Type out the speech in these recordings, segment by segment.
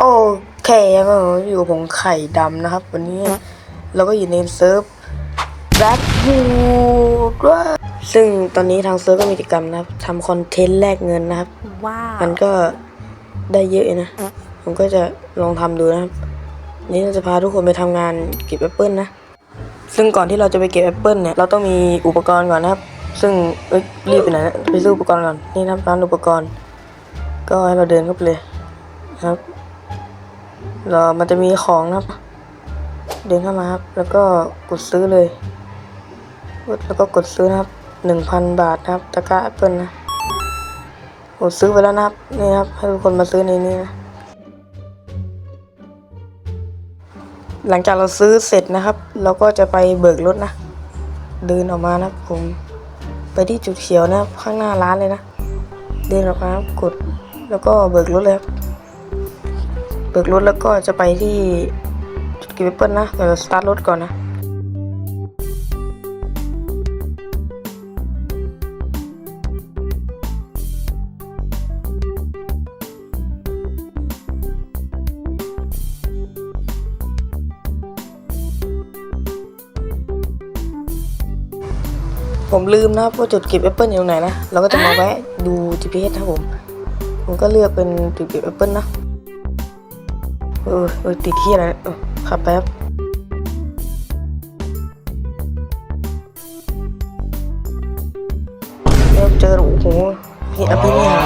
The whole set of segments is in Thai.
โอเคก็อยู่กับผมไข่ดำนะครับ วันนี้เราก็อยู่ในเซิร์ฟแบล็คฮูดว่าซึ่งตอนนี้ทางเซิร์ฟก็มีกิจกรรมนะครับทำคอนเทนต์แลกเงินนะครับ ว้าว มันก็ได้เยอะอยู่นะ ผมก็จะลองทำดูนะครับ นี่เราจะพาทุกคนไปทำงานเก็บแอปเปิลนะ ซึ่งก่อนที่เราจะไปเก็บแอปเปิลเนี่ย เราต้องมีอุปกรณ์ก่อนนะครับ ซึ่งเอ้ยรีบไปไหนนะไปซื้ออุปกรณ์ก่อน นี่นะครับร้านอุปกรณ์ ก็ให้เราเดินเข้าไปเลยนะครับเรามันจะมีของนะครับ เดินเข้ามาครับ แล้วก็กดซื้อเลย แล้วก็กดซื้อนะครับหนึ่งพันบาทนะครับ ตะกร้าแอปเปิลนะผมซื้อไปแล้วนะครับ นี่ครับ ให้ทุกคนมาซื้อในนี้นะ หลังจากเราซื้อเสร็จนะครับ เราก็จะไปเบิกรถนะ เดินออกมานะผม ไปที่จุดเขียวนะข้างหน้าร้านเลยนะ เดินออกมาครับกด แล้วก็เบิกรถเลยครับ เบิกรถแล้วก็จะไปที่จุดเก็บแอปเปิลนะเดี๋ยวเราสตาร์ทรถก่อนนะผมลืมนะครับว่าจุดเก็บแอปเปิลอยู่ตรงไหนนะ เราก็จะมาแวะดู GPS นะครับผม ผมก็เลือกเป็นจุดเก็บแอปเปิลนะ เออเออติดที่อะไรเออขับแป๊บเริ่มเจอโอ้โหพี่อภินิหาร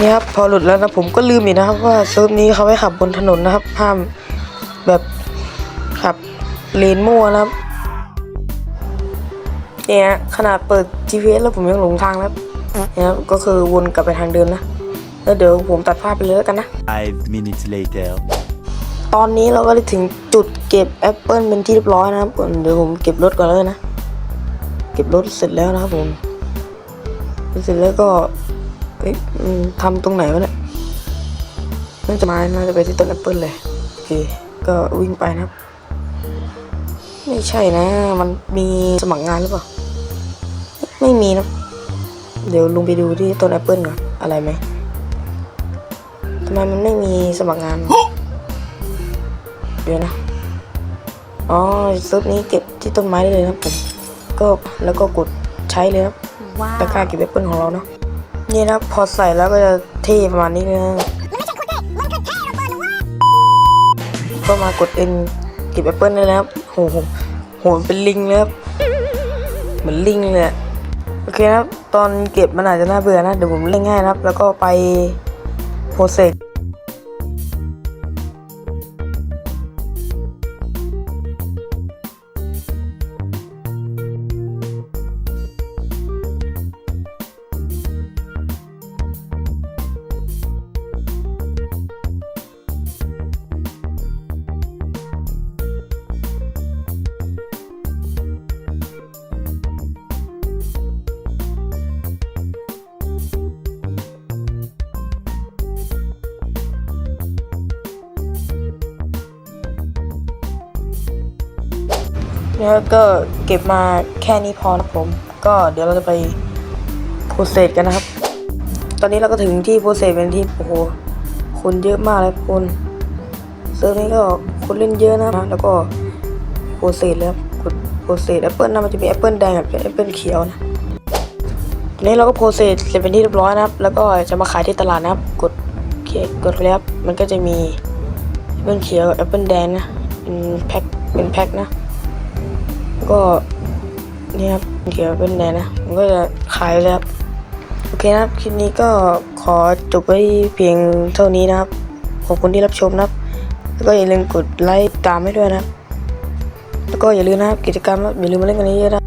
นี่ครับพอหลุดแล้วนะผมก็ลืมอีกนะครับว่าเซิร์ฟนี้เขาให้ขับบนถนนนะครับห้ามแบบขับเลนมั่วนะครับเนี่ยขนาดเปิด GPS แล้วผมยังหลงทางแล้วเนี่ยครับก็คือวนกลับไปทางเดิมนะ แล้วเดี๋ยวผมตัดภาพไปเลยแล้วกันนะ Five minutes later. ตอนนี้เราก็ได้ถึงจุดเก็บแอปเปิลเป็นที่เรียบร้อยนะครับก่อนเดี๋ยวผมเก็บรถก่อนเลยนะ เก็บรถเสร็จแล้วนะครับผมเสร็จแล้วก็เอ๊ะอืมทำตรงไหนวะเนี่ยน่าจะมาน่าจะไปที่ต้นแอปเปิลเลยโอเคก็วิ่งไปนะครับ ไม่ใช่นะ มันมีสมัครงานหรือเปล่า ไม่มีนะ เดี๋ยวลุงไปดูที่ต้นแอปเปิลก่อนอะไรไหม ทำไมมันไม่มีสมัครงาน เดี๋ยวนะ อ๋อเซิร์ฟนี้เก็บที่ต้นไม้ได้เลยนะครับผม ก็แล้วก็กดใช้เลยนะครับว้าวตะกร้าเก็บแอปเปิลของเราเนาะ นี่นะครับพอใส่แล้วก็จะเท่ประมาณนี้เลยนะก็มากดเอ็นเก็บแอปเปิลได้แล้วครับโหโหโหมันเป็นลิงเลยครับ เหมือนลิงเลยอะโอเคนะครับ ตอนเก็บมันอาจจะน่าเบื่อนะ เดี๋ยวผมเล่นง่ายนะครับ แล้วก็ไป โแล้วก็เก็บมาแค่นี้พอนะผม ก็เดี๋ยวเราจะไปโปรเซสกันนะครับ ตอนนี้เราก็ถึงที่โปรเซสเป็นที่โอ้โหคนเยอะมากเลยคนเซิร์ฟนี้ก็คนเล่นเยอะนะแล้วก็โปรเซสแล้วกดโปรเซสแอปเปิลนะมันจะมีแอปเปิลแดงกับแอปเปิลเขียวนะตอนนี้เราก็โปรเซสเสร็จเป็นที่เรียบร้อยนะครับ แล้วก็จะมาขายที่ตลาดนะครับ กดเคกดเลยครับมันก็จะมีแอปเปิลเขียวแอปเปิลแดงนะเป็นแพ็คเป็นแพ็คนะ ก็นี่ครับเดี๋ยวเป็นไงนะผมก็จะขายเลยครับโอเคนะครับคลิปนี้ก็ขอจบไว้เพียงเท่านี้นะครับ ขอบคุณที่รับชมนะครับ แล้วก็อย่าลืมกดไลค์ตามให้ด้วยนะครับ แล้วก็อย่าลืมนะครับกิจกรรมอย่าลืมมาเล่นกันเยอะๆนะ